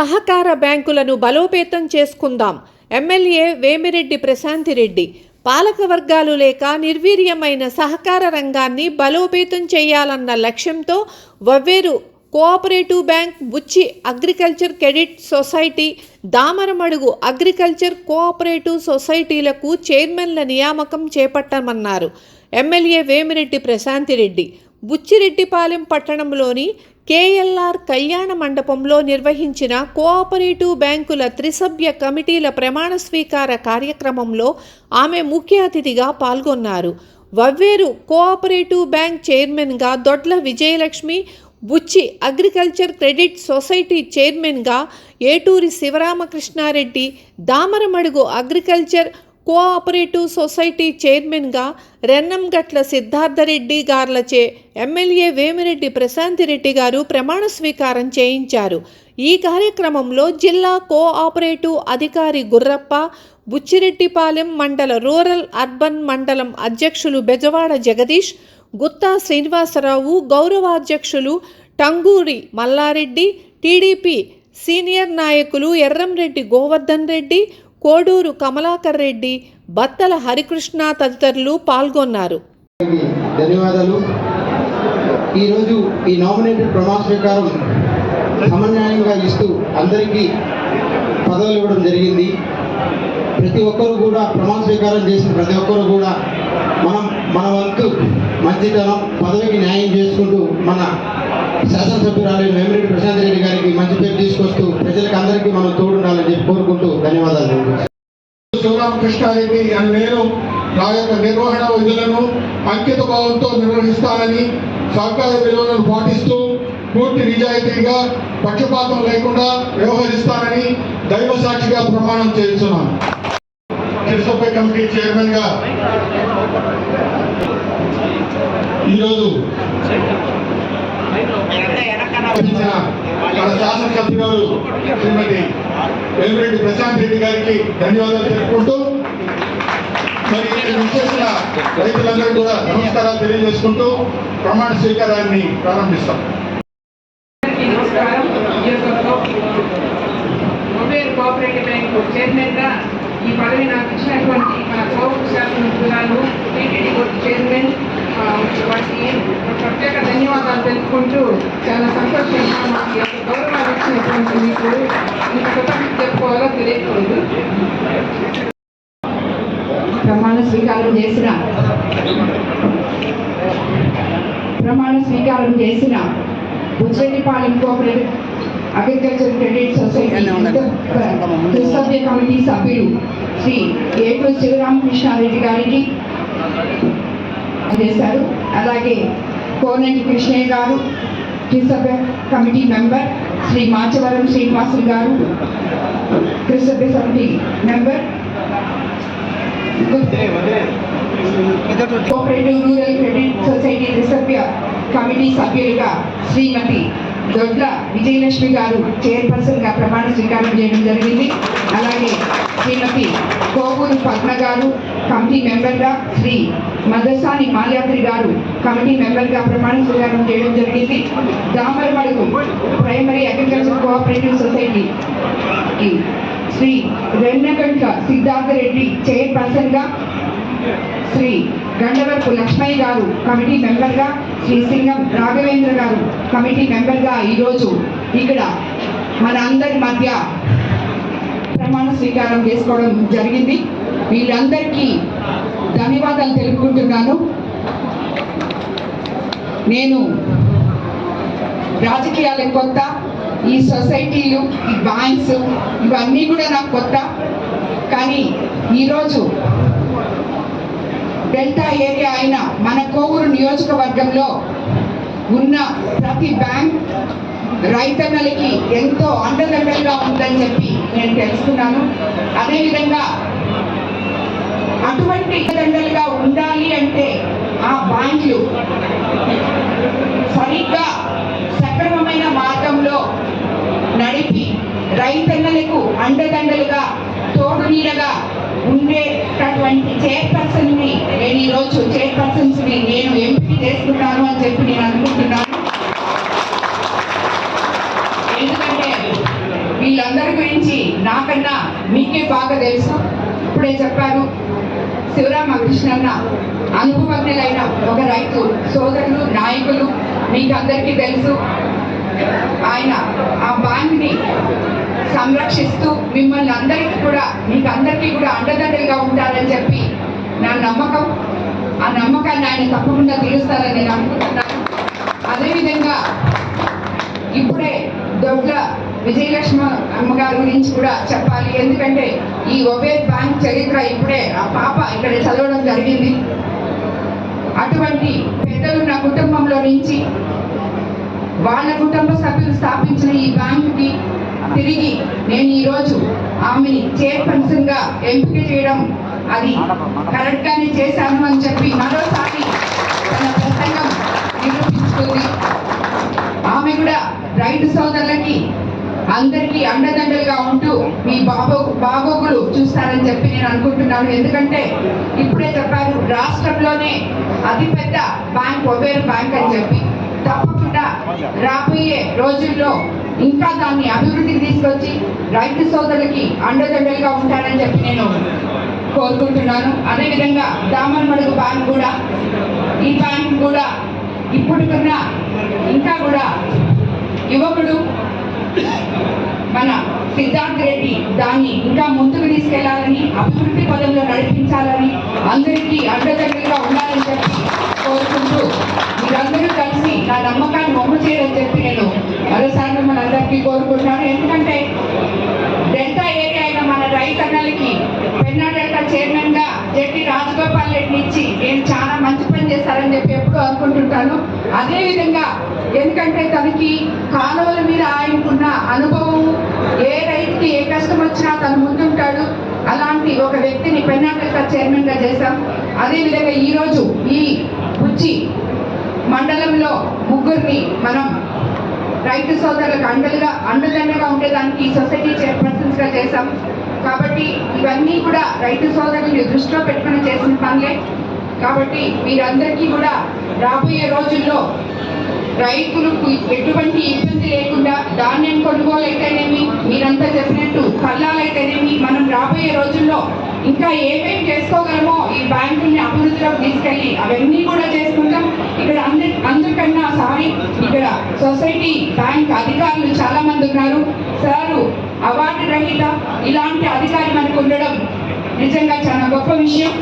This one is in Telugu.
సహకార బ్యాంకులను బలోపేతం చేసుకుందాం. ఎమ్మెల్యే వేమిరెడ్డి ప్రశాంతిరెడ్డి పాలక వర్గాలు లేక నిర్వీర్యమైన సహకార రంగాన్ని బలోపేతం చేయాలన్న లక్ష్యంతో Vavveru cooperative bank Buchi agriculture credit society Damaramadugu agriculture cooperative సొసైటీలకు చైర్మన్ల నియామకం చేపట్టమన్నారు. ఎమ్మెల్యే వేమిరెడ్డి ప్రశాంతిరెడ్డి బుచ్చిరెడ్డిపాలెం పట్టణంలోని కేఎల్ఆర్ కళ్యాణ మండపంలో నిర్వహించిన కోఆపరేటివ్ బ్యాంకుల త్రిసభ్య కమిటీల ప్రమాణ స్వీకార కార్యక్రమంలో ఆమె ముఖ్య అతిథిగా పాల్గొన్నారు. వవ్వేరు కోఆపరేటివ్ బ్యాంక్ చైర్మన్గా Dodla Vijayalakshmi Buchi agriculture credit society చైర్మన్గా Eturi Sivaramakrishna Reddy Damaramadugu agriculture cooperative society చైర్మన్గా రెన్నంగట్ల సిద్ధార్థరెడ్డి గార్లచే ఎమ్మెల్యే వేమిరెడ్డి ప్రశాంతిరెడ్డి గారు ప్రమాణ స్వీకారం చేయించారు. ఈ కార్యక్రమంలో జిల్లా కోఆపరేటివ్ అధికారి గుర్రప్ప బుచ్చిరెడ్డిపాలెం మండల రూరల్ అర్బన్ మండలం అధ్యక్షులు బెజవాడ జగదీష్ గుత్తా శ్రీనివాసరావు గౌరవాధ్యక్షులు టంగూరి మల్లారెడ్డి టీడీపీ సీనియర్ నాయకులు ఎర్రంరెడ్డి గోవర్ధన్ రెడ్డి కోడూరు కమలాకర్ రెడ్డి బత్తల హరికృష్ణ తదితరులు పాల్గొన్నారు. ధన్యవాదాలు. ఈరోజు ఈ నామినేటెడ్ ప్రమాణ స్వీకారం సమన్యాయంగా ఇస్తూ అందరికీ పదవులు ఇవ్వడం జరిగింది. ప్రతి ఒక్కరు కూడా ప్రమాణ స్వీకారం చేసిన ప్రతి ఒక్కరు కూడా మనం మన వంతు మంచితనం పదవికి న్యాయం చేసుకుంటూ మన శాసనసభ్యురాలైన వేమిరెడ్డి ప్రశాంత్ రెడ్డి గారికి మంచి పేరు తీసుకొస్తూ ప్రజలకు అందరికీ మనం తోడుండాలని చెప్పి కోరుకుంటూ ధన్యవాదాలు శివరామకృష్ణారెడ్డి అని నేను నా యొక్క నిర్వహణ విధులను అంకిత భావంతో నిర్వహిస్తానని సహకార విలువలను పాటిస్తూ పూర్తి నిజాయితీగా పక్షపాతం లేకుండా వ్యవహరిస్తానని దైవ సాక్షిగా ప్రమాణం చేస్తున్నాను. కమిటీ చైర్మన్గా ఈరోజు ఇచ్చిన మన శాసనసభ్యురాలు శ్రీమతి వేమిరెడ్డి ప్రశాంత్ రెడ్డి గారికి ధన్యవాదాలు తెలుపుకుంటూ మరి ఇక్కడ విచ్చేసిన రైతులందరూ కూడా నమస్కారాలు తెలియజేసుకుంటూ ప్రమాణ స్వీకారాన్ని ప్రారంభిస్తాం. కోఆపరేటివ్ బ్యాంక్ చైర్మన్గా ఈ పదవి నాకు ఇచ్చినటువంటి మన కోవిడ్ శాసనసభ్యురాలు టీటీడీ చైర్మన్ ఆ, వారికి ప్రత్యేక ధన్యవాదాలు తెలుపుకుంటూ చాలా సంతోషంగా మాకు ఈ యొక్క గౌరవాలు ఇచ్చినటువంటి మీకు మీకు కృతజ్ఞత చెప్పుకోవాలో తెలియకూడదు. ప్రమాణ స్వీకారం చేసిన ప్రమాణ స్వీకారం చేసిన Buchireddypalem cooperative agriculture credit society సభ్య కమిటీ సభ్యులు శ్రీ ఏటు శివరామకృష్ణారెడ్డి గారికి చేశారు అలాగే కోనంటి కృష్ణయ్య గారు త్రిసభ్య కమిటీ మెంబర్ శ్రీ మాచవరం శ్రీనివాసులు గారు త్రిసభ్య committee member cooperative rural credit society రిసభ్య committee సభ్యులుగా శ్రీమతి దొడ్ల విజయలక్ష్మి గారు చైర్పర్సన్గా ప్రమాణ స్వీకారం చేయడం జరిగింది. అలాగే శ్రీమతి కోవూరు పద్మ గారు కమిటీ మెంబర్గా శ్రీ మదసాని మాల్యాద్రి గారు కమిటీ మెంబర్గా ప్రమాణ స్వీకారం చేయడం జరిగింది. Damaramadugu primary agriculture cooperative society Shri Rennaganta Siddhartha Reddy చైర్పర్సన్గా శ్రీ గండవరపు లక్ష్మయ్య గారు కమిటీ మెంబర్గా శ్రీ సింగం రాఘవేంద్ర గారు కమిటీ మెంబర్గా ఈరోజు ఇక్కడ మన అందరి మధ్య ప్రమాణ స్వీకారం చేసుకోవడం జరిగింది. వీళ్ళందరికీ ధన్యవాదాలు తెలుపుకుంటున్నాను. నేను రాజకీయాలకు కొత్త ఈ సొసైటీలు ఈ బ్యాంక్స్ ఇవన్నీ కూడా నాకు కొత్త. కానీ ఈరోజు డెల్టా ఏరియా అయిన మన కోవూరు నియోజకవర్గంలో ఉన్న ప్రతి బ్యాంక్ రైతన్నలకి ఎంతో అండదండలుగా ఉందని చెప్పి నేను తెలుసుకున్నాను. అదేవిధంగా అటువంటి అండదండలుగా ఉండాలి అంటే ఆ బ్యాంకులు రైతన్నలకు అండదండలుగా తోడునీడగా ఉండేటటువంటి చైర్పర్సన్ని నేను ఈరోజు చైర్పర్సన్స్ని నేను ఎంపిక చేసుకున్నాను అని చెప్పి నేను అనుకుంటున్నాను. ఎందుకంటే వీళ్ళందరి గురించి నాకన్నా మీకే బాగా తెలుసు. ఇప్పుడే చెప్పారు శివరామకృష్ణన్న అనుభవజ్ఞులైన ఒక రైతు సోదరులు నాయకులు మీకు అందరికీ తెలుసు. ఆయన ఆ బ్యాంక్ని సంరక్షిస్తూ మిమ్మల్ని అందరికీ కూడా మీకు అందరికీ కూడా అండదండలుగా ఉంటారని చెప్పి నా నమ్మకం. ఆ నమ్మకాన్ని ఆయన తప్పకుండా తీరుస్తారని నేను అనుకుంటున్నాను. అదేవిధంగా ఇప్పుడే దొడ్ల విజయలక్ష్మి అమ్మగారి గురించి కూడా చెప్పాలి. ఎందుకంటే ఈ ఒబేర్ బ్యాంక్ చరిత్ర ఇప్పుడే ఆ పాప ఇక్కడ చదవడం జరిగింది. అటువంటి పెద్దలు నా కుటుంబంలో నుంచి వాళ్ళ కుటుంబ సభ్యులు స్థాపించిన ఈ బ్యాంకుకి తిరిగి నేను ఈరోజు ఆమెని చైర్పర్సన్గా ఎంపిక చేయడం అది కరెక్ట్ గానే చేశాను అని చెప్పి మరోసారి తన ప్రసంగం నిరూపించుకుంది ఆమె కూడా రైతు సోదరులకి అందరికీ అండదండలుగా ఉంటూ మీ బాగో బాగోగులు చూస్తారని చెప్పి నేను అనుకుంటున్నాను. ఎందుకంటే ఇప్పుడే చెప్పారు రాష్ట్రంలోనే అతిపెద్ద బ్యాంక్ ఒబేర్ బ్యాంక్ అని చెప్పి. తప్పకుండా రాబోయే రోజుల్లో ఇంకా దాన్ని అభివృద్ధికి తీసుకొచ్చి రైతు సోదరులకి అండదండలుగా ఉంటారని చెప్పి నేను కోరుకుంటున్నాను. అదేవిధంగా దామరమడుగు బ్యాంక్ కూడా ఈ బ్యాంక్ కూడా ఇప్పటికన్నా ఇంకా కూడా యువకుడు మన సిద్ధార్థ్ రెడ్డి దాన్ని ఇంకా ముందుకు తీసుకెళ్ళాలని అభివృద్ధి పదంలో నడిపించాలని అందరికీ అండదండలుగా ఉండాలని చెప్పి కోరుకుంటూ మీరందరూ కలిసి నా నమ్మకాన్ని మొమ్మ చేయని చెప్పి నేను మరోసారి మిమ్మల్ని అందరికీ కోరుకుంటున్నాను ఎందుకంటే డెల్టా ఏరియా అయిన మన రైతన్నలకి పెన్నా డెల్టా చైర్మన్గా జెట్టి రాజగోపాల్ రెడ్డి ఇచ్చి నేను చాలా మంచి పని చేస్తారని చెప్పి ఎప్పుడూ అదేవిధంగా ఎందుకంటే తనకి కాలువల మీద ఆయనకున్న అనుభవం ఏ రైతుకి ఏ కష్టం వచ్చినా తను ముందుంటాడు. అలాంటి ఒక వ్యక్తిని పెన్నా చైర్మన్గా చైర్మన్గా చేశాం. అదేవిధంగా ఈరోజు ఈ బుచ్చి మండలంలో ముగ్గురిని మనం రైతు సోదరులకు అండలుగా అండదండగా ఉండేదానికి సొసైటీ చైర్పర్సన్స్గా చేశాం. కాబట్టి ఇవన్నీ కూడా రైతు సోదరుల్ని దృష్టిలో పెట్టుకుని చేసిన పనులే. కాబట్టి మీరందరికీ కూడా రాబోయే రోజుల్లో రైతులకు ఎటువంటి ఇబ్బంది లేకుండా ధాన్యం కొనుగోలు అయితేనేమి మీరంతా చెప్పినట్టు కళ్ళాలైతేనేమి మనం రాబోయే రోజుల్లో ఇంకా ఏమేమి చేసుకోగలమో ఈ బ్యాంకుల్ని అభివృద్ధిలోకి తీసుకెళ్ళి అవన్నీ కూడా చేసుకుంటాం. ఇక్కడ అందరి అందరికన్నా సారీ ఇక్కడ సొసైటీ బ్యాంక్ అధికారులు చాలా మంది ఉన్నారు. సారు అవార్డు రహిత ఇలాంటి అధికారి మనకు ఉండడం నిజంగా చాలా గొప్ప విషయం.